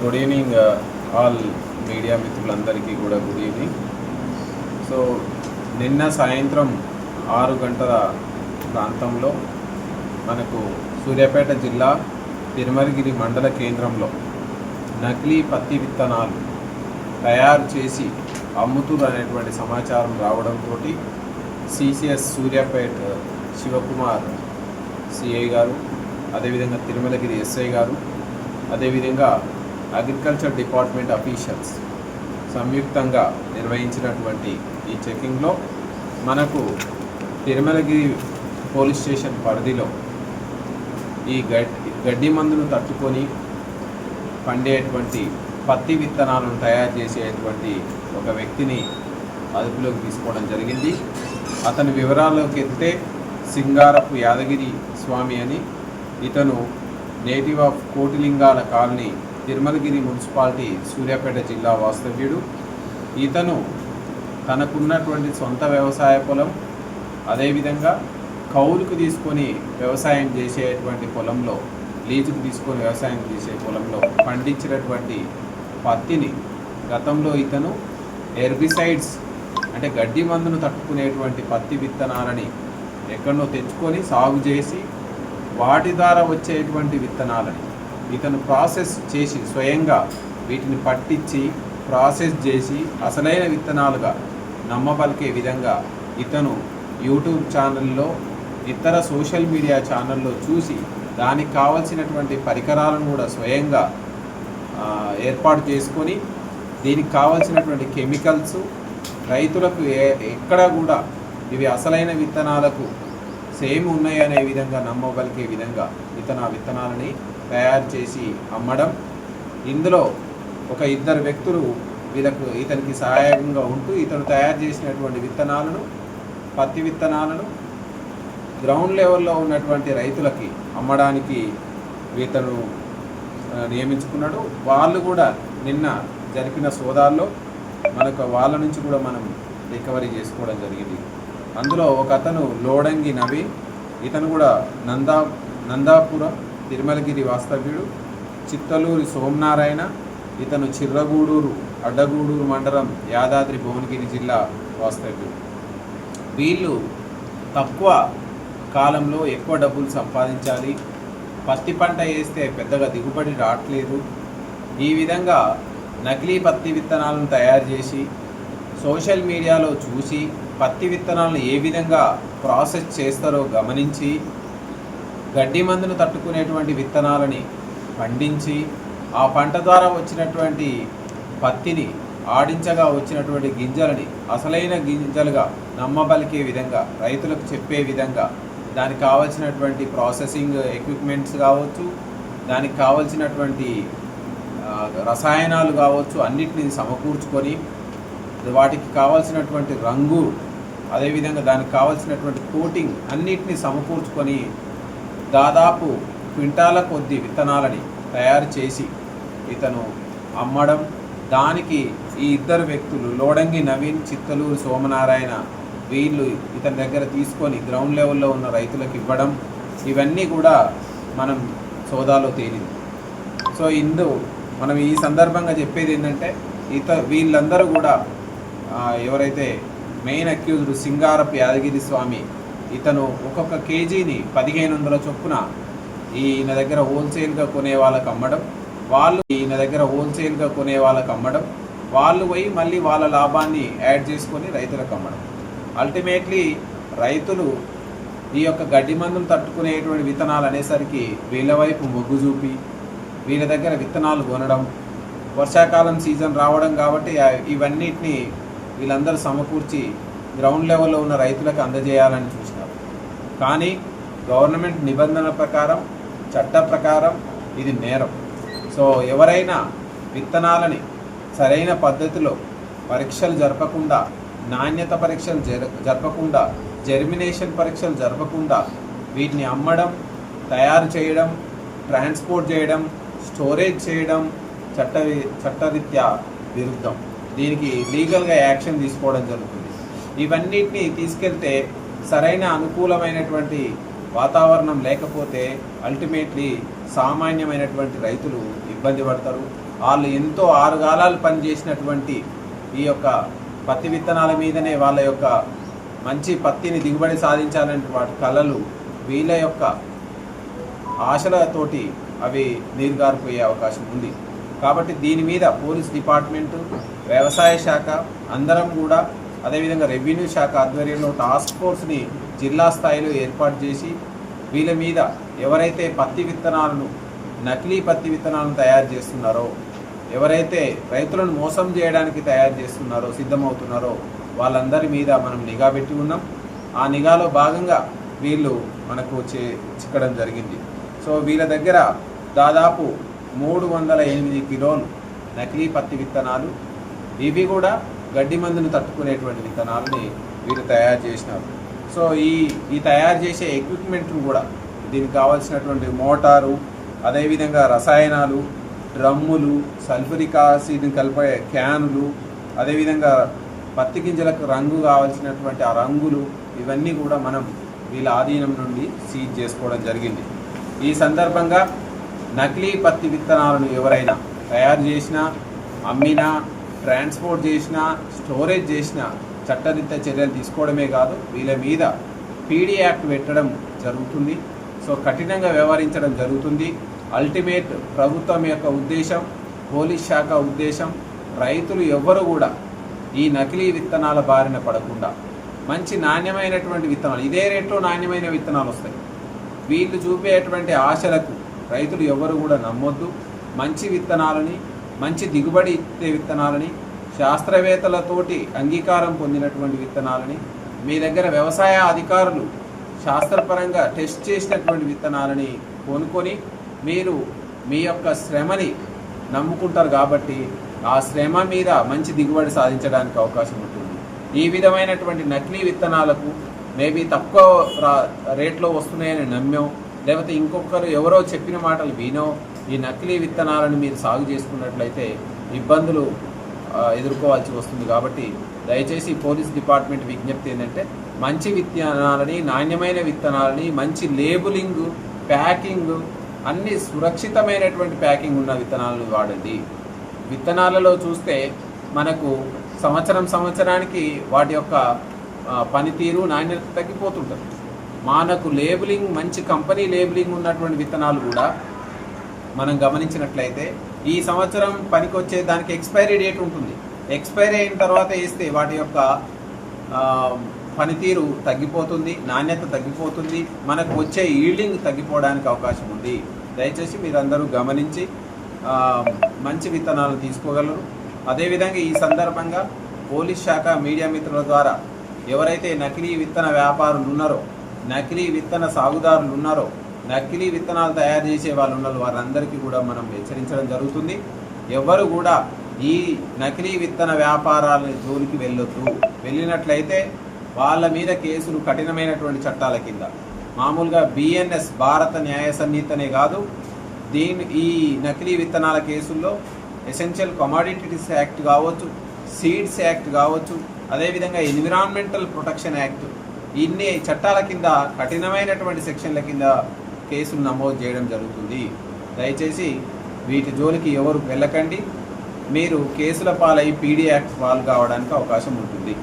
Good evening all media మిత్రులందరికీ కూడా good evening so నిన్న సాయంత్రం ఆరు గంటల ప్రాంతంలో మనకు సూర్యాపేట జిల్లా తిరుమలగిరి మండల కేంద్రంలో నకిలీ పత్తి విత్తనాలు తయారు చేసి అమ్ముతురు అనేటువంటి సమాచారం రావడంతో సిసిఎస్ సూర్యాపేట శివకుమార్ సిఐ గారు అదేవిధంగా తిరుమలగిరి ఎస్ఐ గారు అదేవిధంగా అగ్రికల్చర్ డిపార్ట్మెంట్ అఫీషియల్స్ సంయుక్తంగా నిర్వహించినటువంటి ఈ చెకింగ్లో మనకు తిరుమలగిరి పోలీస్ స్టేషన్ పరిధిలో ఈ గడ్డి గడ్డి మందును తట్టుకొని పండేటువంటి పత్తి విత్తనాలను తయారు చేసేటువంటి ఒక వ్యక్తిని అదుపులోకి తీసుకోవడం జరిగింది. అతని వివరాల్లోకి వెళ్తే సింగారపు యాదగిరి స్వామి అని ఇతను native of Kotilingala colony Tirumalagiri municipality Suryapet జిల్లా వాస్తవ్యుడు. ఇతను తనకున్నటువంటి సొంత వ్యవసాయ పొలం అదేవిధంగా కౌలుకు తీసుకొని వ్యవసాయం చేసేటువంటి పొలంలో లీజుకు తీసుకొని వ్యవసాయం చేసే పొలంలో పండించినటువంటి పత్తిని గతంలో ఇతను హెర్బిసైడ్స్ అంటే గడ్డి మందును తట్టుకునేటువంటి పత్తి విత్తనాలని ఎక్కడనో తెచ్చుకొని సాగు చేసి వాటి ద్వారా వచ్చేటువంటి విత్తనాలని ఇతను ప్రాసెస్ చేసి స్వయంగా వీటిని పట్టించి ప్రాసెస్ చేసి అసలైన విత్తనాలుగా నమ్మబలికే విధంగా ఇతను యూట్యూబ్ ఛానల్లో ఇతర సోషల్ మీడియా ఛానల్లో చూసి దానికి కావలసినటువంటి పరికరాలను కూడా స్వయంగా ఏర్పాటు చేసుకొని దీనికి కావలసినటువంటి కెమికల్స్ రైతులకు ఎక్కడ కూడా ఇవి అసలైన విత్తనాలకు సేమ్ ఉన్నాయి అనే విధంగా నమ్మగలిగే విధంగా ఇతను ఆ విత్తనాలని తయారు చేసి అమ్మడం. ఇందులో ఒక ఇద్దరు వ్యక్తులు వీళ్ళకు ఇతనికి సహాయంగా ఉంటూ ఇతను తయారు చేసినటువంటి విత్తనాలను పత్తి విత్తనాలను గ్రౌండ్ లెవెల్లో ఉన్నటువంటి రైతులకి అమ్మడానికి ఇతను నియమించుకున్నాడు. వాళ్ళు కూడా నిన్న జరిపిన సోదాల్లో మనకు వాళ్ళ నుంచి కూడా మనం రికవరీ చేసుకోవడం జరిగింది. అందులో ఒక అతను లోడంగి నవి ఇతను కూడా నందా నందాపురం తిరుమలగిరి వాస్తవ్యుడు చిత్తలూరి సోమనారాయణ ఇతను చిర్రగూడూరు అడ్డగూడూరు మండలం యాదాద్రి భువనగిరి జిల్లా వాస్తవ్యుడు. వీళ్ళు తక్కువ కాలంలో ఎక్కువ డబ్బులు సంపాదించాలి. పత్తి పంట వేస్తే పెద్దగా దిగుబడి రావట్లేదు ఈ విధంగా నకిలీ పత్తి విత్తనాలను తయారు చేసి సోషల్ మీడియాలో చూసి పత్తి విత్తనాలను ఏ విధంగా ప్రాసెస్ చేస్తారో గమనించి గడ్డి మందును తట్టుకునేటువంటి విత్తనాలని పండించి ఆ పంట ద్వారా వచ్చినటువంటి పత్తిని ఆడించగా వచ్చినటువంటి గింజలని అసలైన గింజలుగా నమ్మబలికే విధంగా రైతులకు చెప్పే విధంగా దానికి కావలసినటువంటి ప్రాసెసింగ్ ఎక్విప్మెంట్స్ కావచ్చు దానికి కావాల్సినటువంటి రసాయనాలు కావచ్చు అన్నిటిని సమకూర్చుకొని వాటికి కావాల్సినటువంటి రంగు అదేవిధంగా దానికి కావాల్సినటువంటి కోటింగ్ అన్నిటిని సమకూర్చుకొని దాదాపు క్వింటాల కొద్ది విత్తనాలని తయారు చేసి ఇతను అమ్మడం దానికి ఈ ఇద్దరు వ్యక్తులు లోడంగి నవీన్ చిత్తలూరు సోమనారాయణ వీళ్ళు ఇతని దగ్గర తీసుకొని గ్రౌండ్ లెవెల్లో ఉన్న రైతులకు ఇవ్వడం ఇవన్నీ కూడా మనం సోదాలో తేలింది. సో ఇందు మనం ఈ సందర్భంగా చెప్పేది ఏంటంటే ఇత వీళ్ళందరూ కూడా ఎవరైతే మెయిన్ అక్యూజ్డ్ సింగారపు యాదగిరి స్వామి ఇతను ఒక్కొక్క కేజీని పదిహేను వందల చొప్పున ఈయన దగ్గర హోల్సేల్గా కొనే వాళ్ళకి అమ్మడం వాళ్ళు ఈయన దగ్గర హోల్సేల్గా కొనే వాళ్ళకి అమ్మడం వాళ్ళు పోయి మళ్ళీ వాళ్ళ లాభాన్ని యాడ్ చేసుకొని రైతులకు అమ్మడం. అల్టిమేట్లీ రైతులు ఈ యొక్క గడ్డి మందులు తట్టుకునేటువంటి విత్తనాలు అనేసరికి వీళ్ళ వైపు మొగ్గు చూపి వీళ్ళ దగ్గర విత్తనాలు కొనడం వర్షాకాలం సీజన్ రావడం కాబట్టి ఇవన్నిటిని వీళ్ళందరూ సమకూర్చి గ్రౌండ్ లెవెల్లో ఉన్న రైతులకు అందజేయాలని కానీ గవర్నమెంట్ నిబంధనల ప్రకారం చట్ట ప్రకారం ఇది నేరం. సో ఎవరైనా విత్తనాలని సరైన పద్ధతిలో పరీక్షలు జరపకుండా నాణ్యత పరీక్షలు జర జరపకుండా జెర్మినేషన్ పరీక్షలు జరపకుండా వీటిని అమ్మడం తయారు చేయడం ట్రాన్స్పోర్ట్ చేయడం స్టోరేజ్ చేయడం చట్ట చట్టరీత్యా విరుద్ధం. దీనికి లీగల్గా యాక్షన్ తీసుకోవడం జరుగుతుంది. ఇవన్నిటిని తీసుకెళ్తే సరైన అనుకూలమైనటువంటి వాతావరణం లేకపోతే అల్టిమేట్లీ సామాన్యమైనటువంటి రైతులు ఇబ్బంది పడతారు. వాళ్ళు ఎంతో ఆరుగాలాలు పనిచేసినటువంటి ఈ యొక్క పత్తి విత్తనాల మీదనే వాళ్ళ యొక్క మంచి పత్తిని దిగుబడి సాధించాలంటే వాటి కళలు వీళ్ళ యొక్క ఆశలతోటి అవి నీరుగారిపోయే అవకాశం ఉంది. కాబట్టి దీని మీద పోలీస్ డిపార్ట్మెంటు వ్యవసాయ శాఖ అందరం కూడా అదేవిధంగా రెవెన్యూ శాఖ ఆధ్వర్యంలో టాస్క్ ఫోర్స్ని జిల్లా స్థాయిలో ఏర్పాటు చేసి వీళ్ళ మీద ఎవరైతే పత్తి విత్తనాలను నకిలీ పత్తి విత్తనాలను తయారు చేస్తున్నారో ఎవరైతే రైతులను మోసం చేయడానికి తయారు చేస్తున్నారో సిద్ధమవుతున్నారో వాళ్ళందరి మీద మనం నిఘా పెట్టి ఉన్నాం. ఆ నిఘాలో భాగంగా వీళ్ళు మనకు చే చిక్కడం జరిగింది. సో వీళ్ళ దగ్గర దాదాపు మూడు వందల ఎనిమిది కిలోలు నకిలీ పత్తి విత్తనాలు. ఇవి కూడా గడ్డి మందును తట్టుకునేటువంటి విత్తనాలని వీరు తయారు చేసినారు. సో ఈ ఈ తయారు చేసే ఎక్విప్మెంట్లు కూడా దీనికి కావాల్సినటువంటి మోటారు అదేవిధంగా రసాయనాలు డ్రమ్ములు సల్ఫరిక్ ఆసిడ్ కలిపే క్యానులు అదేవిధంగా పత్తి గింజలకు రంగు కావాల్సినటువంటి ఆ రంగులు ఇవన్నీ కూడా మనం వీళ్ళ ఆధీనం నుండి సీజ్ చేసుకోవడం జరిగింది. ఈ సందర్భంగా నకిలీ పత్తి విత్తనాలను ఎవరైనా తయారు చేసినా అమ్మినా ట్రాన్స్పోర్ట్ చేసినా స్టోరేజ్ చేసినా చట్టరీత్యా చర్యలు తీసుకోవడమే కాదు వీళ్ళ మీద పీడీ యాక్ట్ పెట్టడం జరుగుతుంది. సో కఠినంగా వ్యవహరించడం జరుగుతుంది. అల్టిమేట్ ప్రభుత్వం యొక్క ఉద్దేశం పోలీస్ శాఖ ఉద్దేశం రైతులు ఎవ్వరు కూడా ఈ నకిలీ విత్తనాల బారిన పడకుండా మంచి నాణ్యమైనటువంటి విత్తనాలు ఇదే రేట్లో నాణ్యమైన విత్తనాలు వస్తాయి. వీళ్ళు చూపేటువంటి ఆశలకు రైతులు ఎవరు కూడా నమ్మొద్దు. మంచి విత్తనాలని మంచి దిగుబడి ఇచ్చే విత్తనాలని శాస్త్రవేత్తలతోటి అంగీకారం పొందినటువంటి విత్తనాలని మీ దగ్గర వ్యవసాయ అధికారులు శాస్త్రపరంగా టెస్ట్ చేసినటువంటి విత్తనాలని కొనుక్కొని మీరు మీ యొక్క శ్రమని నమ్ముకుంటారు కాబట్టి ఆ శ్రమ మీద మంచి దిగుబడి సాధించడానికి అవకాశం ఉంటుంది. ఈ విధమైనటువంటి నకిలీ విత్తనాలకు మేబీ తక్కువ రా రేట్లో వస్తున్నాయని నమ్మాం లేకపోతే ఇంకొకరు ఎవరో చెప్పిన మాటలు వినో ఈ నకిలీ విత్తనాలను మీరు సాగు చేసుకున్నట్లయితే ఇబ్బందులు ఎదుర్కోవాల్సి వస్తుంది కాబట్టి దయచేసి పోలీస్ డిపార్ట్మెంట్ విజ్ఞప్తి ఏంటంటే మంచి విత్తనాలని నాణ్యమైన విత్తనాలని మంచి లేబులింగ్ ప్యాకింగ్ అన్ని సురక్షితమైనటువంటి ప్యాకింగ్ ఉన్న విత్తనాలను వాడండి. విత్తనాలలో చూస్తే మనకు సంవత్సరం సంవత్సరానికి వాటి యొక్క పనితీరు నాణ్యత తగ్గిపోతుంటుంది. మనకు లేబులింగ్ మంచి కంపెనీ లేబులింగ్ ఉన్నటువంటి విత్తనాలు కూడా మనం గమనించినట్లయితే ఈ సంవత్సరం పనికొచ్చే దానికి ఎక్స్పైరీ డేట్ ఉంటుంది. ఎక్స్పైరీ అయిన తర్వాత వేస్తే వాటి యొక్క పనితీరు తగ్గిపోతుంది నాణ్యత తగ్గిపోతుంది మనకు వచ్చే ఈల్డింగ్ తగ్గిపోవడానికి అవకాశం ఉంది. దయచేసి మీరందరూ గమనించి మంచి విత్తనాలు తీసుకోగలరు. అదేవిధంగా ఈ సందర్భంగా పోలీస్ శాఖ మీడియా మిత్రుల ద్వారా ఎవరైతే నకిలీ విత్తన వ్యాపారులు ఉన్నారో నకిలీ విత్తన సాగుదారులు ఉన్నారో నకిలీ విత్తనాలు తయారు చేసే వాళ్ళు ఉన్న వారందరికీ కూడా మనం హెచ్చరించడం జరుగుతుంది. ఎవరు కూడా ఈ నకిలీ విత్తన వ్యాపారాల జోలికి వెళ్ళొద్దు. వెళ్ళినట్లయితే వాళ్ళ మీద కేసులు కఠినమైనటువంటి చట్టాల కింద. మామూలుగా బిఎన్ఎస్ భారత న్యాయ సంహితనే కాదు. దీని ఈ నకిలీ విత్తనాల కేసుల్లో ఎసెన్షియల్ కమాడిటీస్ యాక్ట్ కావచ్చు సీడ్స్ యాక్ట్ కావచ్చు అదేవిధంగా ఎన్విరాన్మెంటల్ ప్రొటెక్షన్ యాక్ట్. ఇన్ని చట్టాల కింద కఠినమైనటువంటి సెక్షన్ల కింద కేసులు నమోదు చేయడం జరుగుతుంది. దయచేసి వీటి జోలికి ఎవరు వెళ్ళకండి. మీరు కేసుల పాలై పీడీ యాక్ట్ పాలు కావడానికి అవకాశం ఉంటుంది.